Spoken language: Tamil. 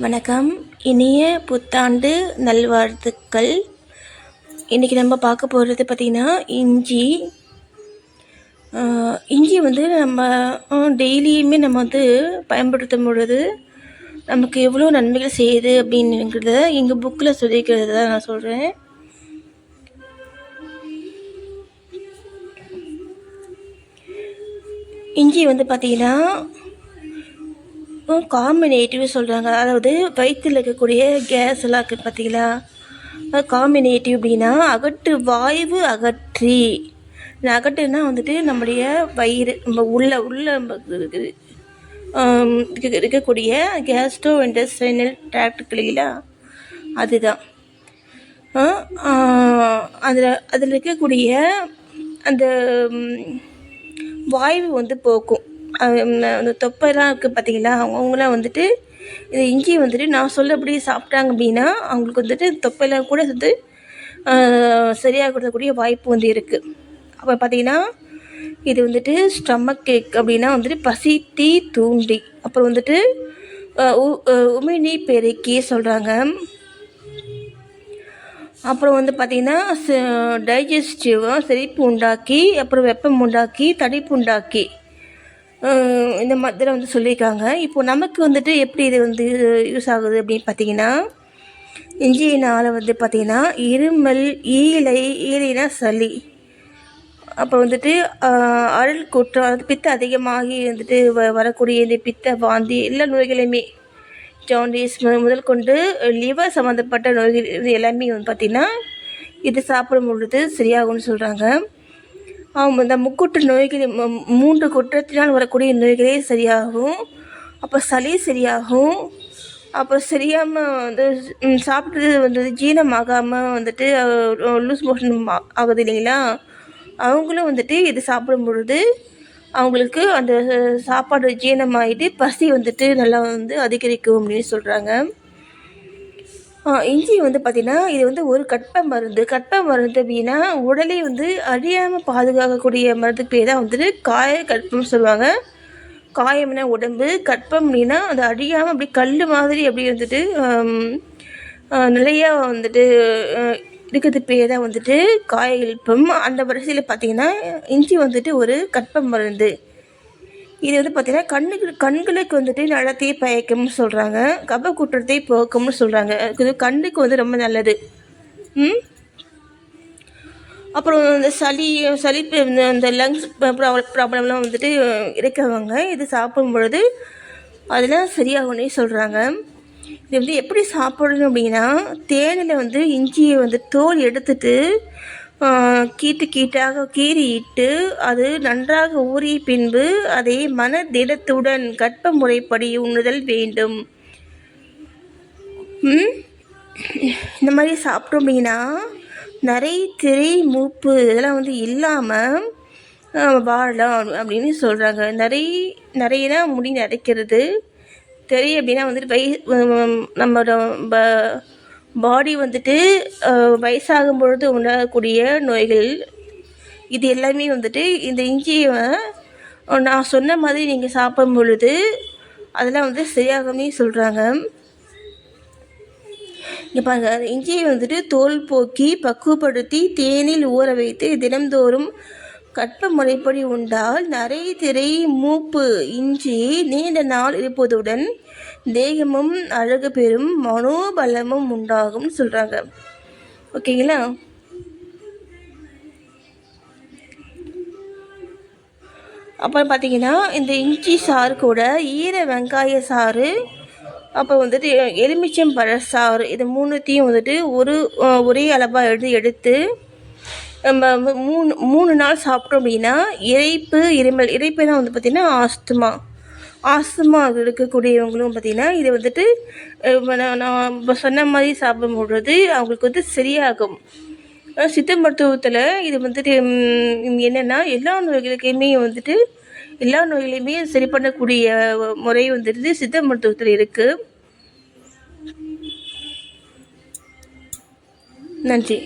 வணக்கம். இனிய புத்தாண்டு நல்வாழ்த்துக்கள். இன்றைக்கி நம்ம பார்க்க போகிறது பார்த்திங்கன்னா இஞ்சி. இஞ்சி வந்து நம்ம டெய்லியுமே நம்ம வந்து பயன்படுத்தும் பொழுது நமக்கு எவ்வளோ நன்மைகள் செய்யுது அப்படிங்கிறத எங்கள் புக்கில் சொல்லிக்கிறது தான் நான் சொல்கிறேன் இஞ்சி வந்து பார்த்திங்கன்னா காம்பினேட்டிவ் சொல்கிறாங்க அதாவது வயிற்றில் இருக்கக்கூடிய கேஸ் எல்லாம் இருக்குது பார்த்தீங்களா காம்பினேட்டிவ் அப்படின்னா அகட்டு வாய்வு அகற்றி. அகட்டுனா வந்துட்டு நம்முடைய வயிறு நம்ம உள்ள உள்ள நம்ம இருக்குது இருக்கக்கூடிய கேஸ்டோ இன்டெஸ்டைனல் ட்ராக்ட் இல்லைங்களா? அதுதான். அதில் அதில் இருக்கக்கூடிய அந்த வாய்வு வந்து போக்கும். அந்த தொப்பைலாம் இருக்குது பார்த்தீங்களா அவங்களாம் வந்துட்டு இது இஞ்சி வந்துட்டு நான் சொல்லபடி சாப்பிட்டாங்க அப்படின்னா அவங்களுக்கு வந்துட்டு தொப்பையெல்லாம் கூட வந்து சரியாகிறதுக்கூடிய வாய்ப்பு வந்து இருக்குது அப்போ பார்த்தீங்கன்னா இது வந்துட்டு ஸ்டமக் கேக் அப்படின்னா வந்துட்டு பசி தீ தூண்டி. அப்புறம் வந்துட்டு உ- உமிழ்நீ பெருக்கி சொல்கிறாங்க அப்புறம் வந்து பார்த்திங்கன்னா டைஜஸ்டிவ் செழிப்பு உண்டாக்கி அப்புறம் வெப்பம் உண்டாக்கி தடிப்பு உண்டாக்கி. இந்த மாதிரி வந்து சொல்லியிருக்காங்க. இப்போது நமக்கு வந்துட்டு எப்படி இது வந்து யூஸ் ஆகுது அப்படின்னு பார்த்தீங்கன்னா இஞ்சியினால் வந்து பார்த்திங்கன்னா இருமல் ஈலை ஈலைனா சளி. அப்போ வந்துட்டு அருள் குற்றம் அதாவது பித்த அதிகமாகி வந்துட்டு வ வரக்கூடிய இந்த பித்த வாந்தி எல்லா நோய்களையுமே ஜாண்டிஸ் முதல் கொண்டு லிவர் சம்மந்தப்பட்ட நோய்கள் இது எல்லாமே வந்து பார்த்திங்கன்னா இது சாப்பிடும் பொழுது சரியாகும்னு சொல்கிறாங்க இந்த முக்கூட்டு நோய்கள் மூன்று குற்றத்தினால் வரக்கூடிய நோய்களே சரியாகும். அப்போ சளி சரியாகும். அப்புறம் சரியாமல் வந்து ம், சாப்பிட்டது வந்து ஜீனமாகாமல் வந்துட்டு லூஸ் மோஷன் ஆகுது இல்லைங்களா? அவங்களும் வந்துட்டு இது சாப்பிடும் பொழுது அவங்களுக்கு அந்த சாப்பாடு ஜீரணமாகிட்டு பசி வந்துட்டு நல்லா வந்து அதிகரிக்கும் அப்படின்னு சொல்கிறாங்க இஞ்சி வந்து பார்த்திங்கன்னா இது வந்து ஒரு கற்ப மருந்து. கற்ப மருந்து அப்படின்னா உடலை வந்து அழியாமல் பாதுகாக்கக்கூடிய மருந்துக்கு பேர் தான் வந்துட்டு காய கற்பம்னு சொல்லுவாங்க. காயம்னா உடம்பு. கற்பம் அப்படின்னா அது அழியாமல் அப்படி கல் மாதிரி அப்படி வந்துட்டு நிலையாக வந்துட்டு இருக்கிறது பேர் தான் வந்துட்டு காய இழுப்பம். அந்த வரிசையில் பார்த்திங்கன்னா இஞ்சி வந்துட்டு ஒரு கற்ப மருந்து. இது வந்து பார்த்தீங்கன்னா கண்ணுக்கு கண்களுக்கு வந்துட்டு நடத்தை பயக்கம்னு சொல்கிறாங்க கப குற்றத்தை போக்கும்னு சொல்கிறாங்க இது கண்ணுக்கு வந்து ரொம்ப நல்லது. ம்? அப்புறம் இந்த சளி சளிப்பு இந்த லங்ஸ் ப்ராப்ளம்லாம் வந்துட்டு இருக்கவங்க இது சாப்பிடும் பொழுது அதெல்லாம் சரியாகும்னே சொல்கிறாங்க இது வந்து எப்படி சாப்பிடணும் அப்படின்னா தேனில் வந்து இஞ்சியை வந்து தோல் எடுத்துட்டு கீட்டு கீட்டாக கீறியிட்டு அது நன்றாக ஊறிய பின்பு அதை மன திடத்துடன் கற்ப முறைப்படி உண்ணுதல் வேண்டும். இந்த மாதிரி சாப்பிட்டோம் அப்படின்னா நிறைய திரை மூப்பு இதெல்லாம் வந்து இல்லாமல் வாழலாம் அப்படின்னு சொல்கிறாங்க நிறை நிறையனா முடி நரைக்கிறது. திரை அப்படின்னா வந்துட்டு வை நம்மளோட பாடி வந்துட்டு வயசாகும் பொழுது உண்டாகக்கூடிய நோய்கள். இது எல்லாமே வந்துட்டு இந்த இஞ்சியை நான் சொன்ன மாதிரி நீங்கள் சாப்பிடும் பொழுது அதெல்லாம் வந்து சரியாகும்னே சொல்கிறாங்க இங்கே பாருங்க இஞ்சியை வந்துட்டு தோல் போக்கி பக்குவப்படுத்தி தேனில் ஊற வைத்து தினம்தோறும் கற்ப முறைப்படி உண்டால் நரை திரை மூப்பு இஞ்சி நீண்ட நாள் இருப்பதுடன் தேகமும் அழகு பெறும் மனோபலமும் உண்டாகும்னு சொல்கிறாங்க ஓகேங்களா அப்புறம் பார்த்தீங்கன்னா இந்த இஞ்சி சாறு கூட ஈர வெங்காய சாறு அப்போ வந்துட்டு எலுமிச்சம் பழ சாறு இது மூணுத்தையும் வந்துட்டு ஒரு ஒரே அளவாக எடுத்து எடுத்து நம்ம மூணு மூணு நாள் சாப்பிட்டோம் அப்படின்னா இறைப்பு இருமல் இறைப்புனா வந்து பார்த்திங்கன்னா ஆஸ்துமா. ஆஸ்துமா இருக்கக்கூடியவங்களும் பார்த்திங்கன்னா இது வந்துட்டு நான் நான் சொன்ன மாதிரி சாப்பிடும் பொழுது அவங்களுக்கு வந்து சரியாகும். சித்த மருத்துவத்தில் இது வந்துட்டு என்னென்னா எல்லா நோய்களுக்குமே வந்துட்டு எல்லா நோய்களையுமே சரி பண்ணக்கூடிய முறை வந்துட்டு சித்த மருத்துவத்தில் இருக்குது நன்றி.